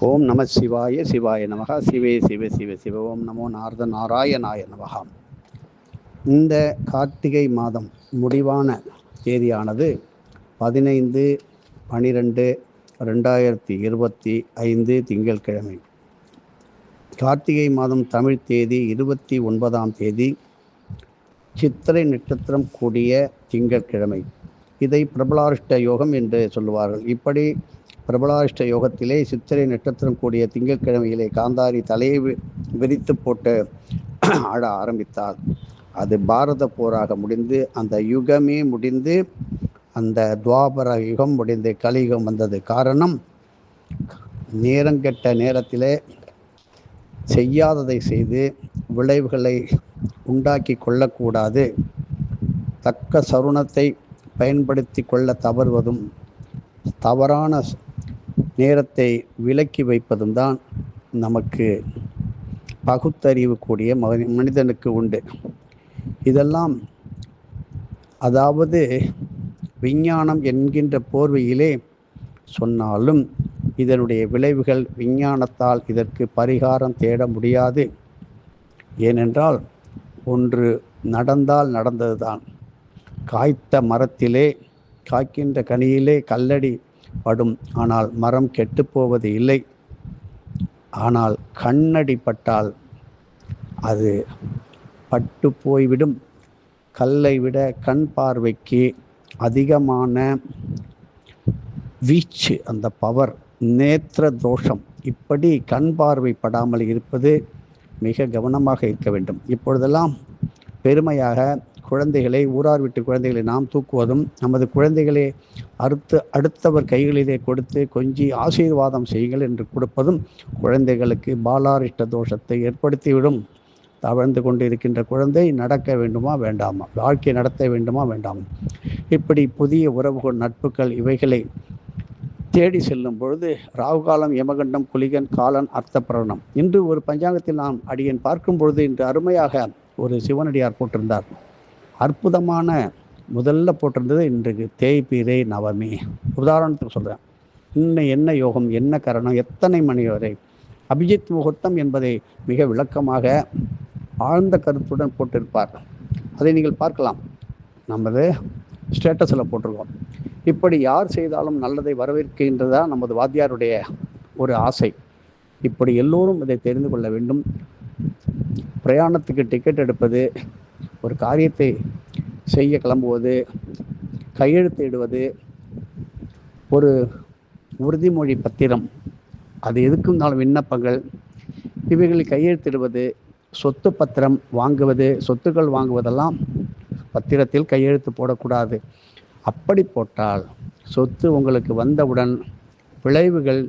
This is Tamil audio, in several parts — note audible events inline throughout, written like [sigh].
ஓம் நம சிவாய சிவாய நமகா. சிவே சிவ சிவ சிவ. ஓம் நமோ நாரத நாராயணாய நமகா. இந்த கார்த்திகை மாதம் முடிவான தேதியானது பதினைந்து பனிரெண்டு ரெண்டாயிரத்தி இருபத்தி ஐந்து திங்கட்கிழமை. கார்த்திகை மாதம் தமிழ் தேதி இருபத்தி ஒன்பதாம் தேதி. சித்திரை நட்சத்திரம் கூடிய திங்கட்கிழமை. இதை பிரபலாரிஷ்ட யோகம் என்று சொல்லுவார்கள். இப்படி பிரபலாரிஷ்ட யோகத்திலே சித்திரை நட்சத்திரம் கூடிய திங்கட்கிழமையிலே காந்தாரி தலையை விரித்து போட்டு [clears throat] ஆட ஆரம்பித்தார். அது பாரத போராக முடிந்து அந்த யுகமே முடிந்து அந்த துவாபர யுகம் முடிந்து கலியுகம் வந்தது காரணம் நேரங்கெட்ட நேரத்திலே செய்யாததை செய்து விளைவுகளை உண்டாக்கி கொள்ளக்கூடாது. தக்க சருணத்தை பயன்படுத்தி கொள்ள தவறுவதும் தவறான நேரத்தை விலக்கி வைப்பதும் தான் நமக்கு பகுத்தறிவு கூடிய மனிதனுக்கு உண்டு. இதெல்லாம் அதாவது விஞ்ஞானம் என்கின்ற போர்வையிலே சொன்னாலும் இதனுடைய விளைவுகள் விஞ்ஞானத்தால் இதற்கு பரிகாரம் தேட முடியாது. ஏனென்றால் ஒன்று நடந்தால் நடந்ததுதான். காய்த்த மரத்திலே காய்க்கின்ற கனியிலே கல்லடி படும். ஆனால் மரம் கெட்டுப்போவது இல்லை. ஆனால் கண்ணடி பட்டால் அது பட்டு போய்விடும். கல்லை விட கண் பார்வைக்கு அதிகமான வீச்சு அந்த பவர் நேத்திர தோஷம். இப்படி கண் பார்வை படாமல் இருப்பது மிக கவனமாக இருக்க வேண்டும். இப்பொழுதெல்லாம் பெருமையாக குழந்தைகளை ஊரார் விட்டு குழந்தைகளை நாம் தூக்குவதும் நமது குழந்தைகளை அறுத்து அடுத்தவர் கைகளிலே கொடுத்து கொஞ்சி ஆசீர்வாதம் செய்யுங்கள் என்று கொடுப்பதும் குழந்தைகளுக்கு பாலாரிஷ்ட தோஷத்தை ஏற்படுத்திவிடும். தவழ்ந்து கொண்டு இருக்கின்ற குழந்தை நடக்க வேண்டுமா வேண்டாமா? வாழ்க்கை நடத்த வேண்டுமா வேண்டாமா? இப்படி புதிய உறவுகள் நட்புகள் இவைகளை தேடி செல்லும் பொழுது ராகுகாலம் யமகண்டம் குலிகன் காலன் அர்த்த இன்று ஒரு பஞ்சாங்கத்தில் நாம் அடியன் பார்க்கும் பொழுது இன்று அருமையாக ஒரு சிவனடியார் போட்டிருந்தார். அற்புதமான முதல்ல போட்டிருந்தது இன்றைக்கு தேய்பிரை நவமி. உதாரணத்துக்கு சொல்கிறேன் இன்னும் என்ன யோகம் என்ன கரணம் எத்தனை மணி வரை? அபிஜித் முகூர்த்தம் என்பதை மிக விளக்கமாக ஆழ்ந்த கருத்துடன் போட்டிருப்பார். அதை நீங்கள் பார்க்கலாம். நமது ஸ்டேட்டஸில் போட்டிருக்கோம். இப்படி யார் செய்தாலும் நல்லதை வரவேற்கின்றதா நமது வாத்தியாருடைய ஒரு ஆசை. இப்படி எல்லோரும் இதை தெரிந்து கொள்ள வேண்டும். பிரயாணத்துக்கு டிக்கெட் எடுப்பது ஒரு காரியத்தை செய்ய கிளம்புவது கையெழுத்து இடுவது ஒரு உறுதிமொழி பத்திரம் அது எதுக்கும் விண்ணப்பங்கள் இவைகளை கையெழுத்திடுவது சொத்து பத்திரம் வாங்குவது சொத்துக்கள் வாங்குவதெல்லாம் பத்திரத்தில் கையெழுத்து போடக்கூடாது. அப்படி போட்டால் சொத்து உங்களுக்கு வந்தவுடன் விளைவுகள்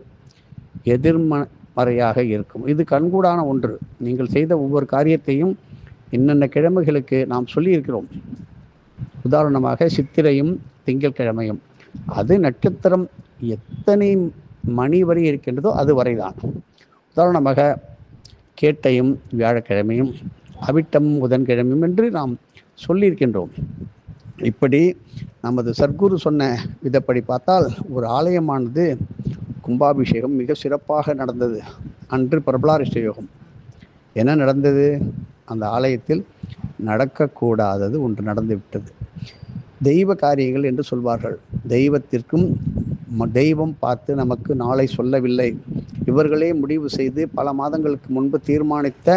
எதிர்மறையாக இருக்கும். இது கண்கூடான ஒன்று. நீங்கள் செய்த ஒவ்வொரு காரியத்தையும் இன்னென்ன கிழமைகளுக்கு நாம் சொல்லியிருக்கிறோம். உதாரணமாக சித்திரையும் திங்கட்கிழமையும் அது நட்சத்திரம் எத்தனை மணி வரை இருக்கின்றதோ அது வரைதான். உதாரணமாக கேட்டையும் வியாழக்கிழமையும் அவிட்டம் புதன்கிழமையும் என்று நாம் சொல்லியிருக்கின்றோம். இப்படி நமது சர்க்குரு சொன்ன விதப்படி பார்த்தால் ஒரு ஆலயமானது கும்பாபிஷேகம் மிக சிறப்பாக நடந்தது. அன்று பிரபலாரிஷ்ட யோகம். என்ன நடந்தது? அந்த ஆலயத்தில் நடக்கக்கூடாதது ஒன்று நடந்துவிட்டது. தெய்வ காரியங்கள் என்று சொல்வார்கள். தெய்வத்திற்கும் தெய்வம் பார்த்து நமக்கு நாளை சொல்லவில்லை. இவர்களே முடிவு செய்து பல மாதங்களுக்கு முன்பு தீர்மானித்த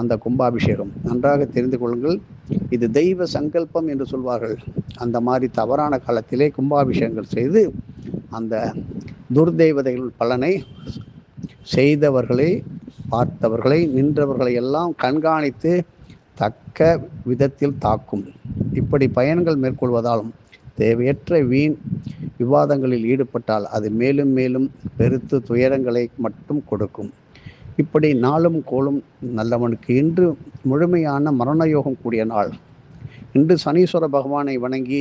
அந்த கும்பாபிஷேகம். நன்றாக தெரிந்து கொள்ளுங்கள். இது தெய்வ சங்கல்பம் என்று சொல்வார்கள். அந்த மாதிரி தவறான காலத்திலே கும்பாபிஷேகங்கள் செய்து அந்த துர்தெய்வதைகள் பலனை செய்தவர்களை பார்த்தவர்களை நின்றவர்களை எல்லாம் கண்காணித்து தக்க விதத்தில் தாக்கும். இப்படி பயன்கள் மேற்கொள்வதாலும் தேவையற்ற வீண் விவாதங்களில் ஈடுபட்டால் அது மேலும் மேலும் பெருத்து துயரங்களை மட்டும் கொடுக்கும். இப்படி நாளும் கோளும் நல்லவனுக்கு இன்று முழுமையான மரணயோகம் கூடிய நாள். இன்று சனீஸ்வர பகவானை வணங்கி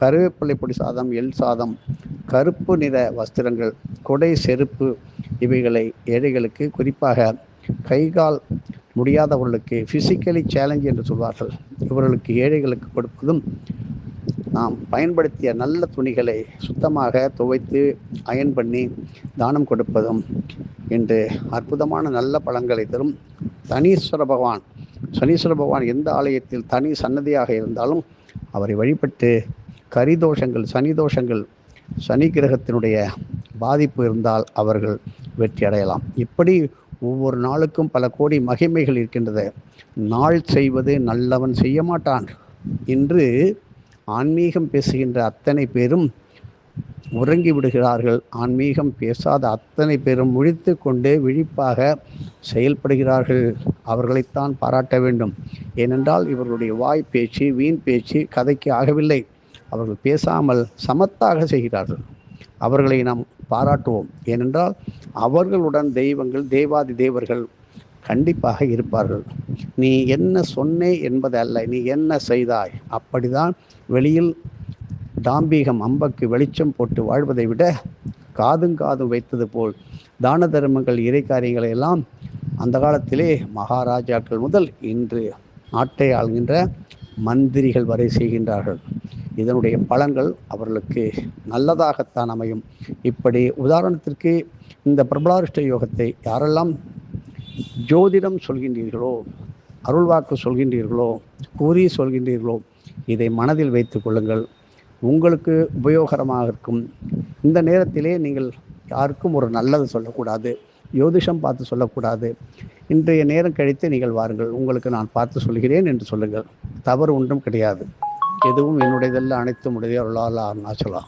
கருவேப்பிலை பொடி சாதம் எல் சாதம் கருப்பு நிற வஸ்திரங்கள் கொடை செருப்பு இவைகளை ஏழைகளுக்கு குறிப்பாக கைகால் முடியாதவர்களுக்கு ஃபிசிக்கலி சேலஞ்ச் என்று சொல்வார்கள். இவர்களுக்கு ஏழைகளுக்கு கொடுப்பதும் நாம் பயன்படுத்திய நல்ல துணிகளை சுத்தமாக துவைத்து அயன் பண்ணி தானம் கொடுப்பதும் என்று அற்புதமான நல்ல பலன்களை தரும். தனீஸ்வர பகவான் சனீஸ்வர பகவான் எந்த ஆலயத்தில் தனி சன்னதியாக இருந்தாலும் அவரை வழிபட்டு கரிதோஷங்கள் சனி தோஷங்கள் சனி கிரகத்தினுடைய பாதிப்பு இருந்தால் அவர்கள் வெற்றி அடையலாம். இப்படி ஒவ்வொரு நாளுக்கும் பல கோடி மகிமைகள் இருக்கின்றது நாள் செய்வது நல்லவன் செய்ய மாட்டான் என்று ஆன்மீகம் பேசுகின்ற அத்தனை பேரும் உறங்கி விடுகிறார்கள். ஆன்மீகம் பேசாத அத்தனை பேரும் முழித்து கொண்டு விழிப்பாக செயல்படுகிறார்கள். அவர்களைத்தான் பாராட்ட வேண்டும். ஏனென்றால் இவர்களுடைய வாய் பேச்சு வீண் பேச்சு கதைக்கு ஆகவில்லை. அவர்கள் பேசாமல் சமத்தாக செய்கிறார்கள். அவர்களை நாம் பாராட்டுவோம். ஏனென்றால் அவர்களுடன் தெய்வங்கள் தேவாதி தேவர்கள் கண்டிப்பாக இருப்பார்கள். நீ என்ன சொன்னே என்பதல்ல நீ என்ன செய்தாய்? அப்படிதான் வெளியில் தாம்பீகம் அம்பக்கு வெளிச்சம் போட்டு வாழ்வதை விட காதும் காதும் வைத்தது போல் தான தர்மங்கள் இறை காரியங்களை எல்லாம் அந்த காலத்திலே மகாராஜாக்கள் முதல் இன்று நாட்டை ஆள்கின்ற மந்திரிகள் வரை செய்கின்றார்கள். இதனுடைய பலன்கள் அவர்களுக்கு நல்லதாகத்தான் அமையும். இப்படி உதாரணத்திற்கு இந்த பிரபலாரிஷ்ட யோகத்தை யாரெல்லாம் ஜோதிடம் சொல்கின்றீர்களோ அருள்வாக்கு சொல்கின்றீர்களோ கூறி சொல்கின்றீர்களோ இதை மனதில் வைத்துக் கொள்ளுங்கள். உங்களுக்கு உபயோகரமாக இருக்கும். இந்த நேரத்திலே நீங்கள் யாருக்கும் ஒரு நல்லது சொல்லக்கூடாது. ஜோதிஷம் பார்த்து சொல்லக்கூடாது. இன்றைய நேரம் கழித்து நீங்கள் வாருங்கள். உங்களுக்கு நான் பார்த்து சொல்கிறேன் என்று சொல்லுங்கள். தவறு ஒன்றும் கிடையாது. எதுவும் என்னுடையதல்ல அனைத்தும் உடையவர்களால் அருளால் அருணாச்சலா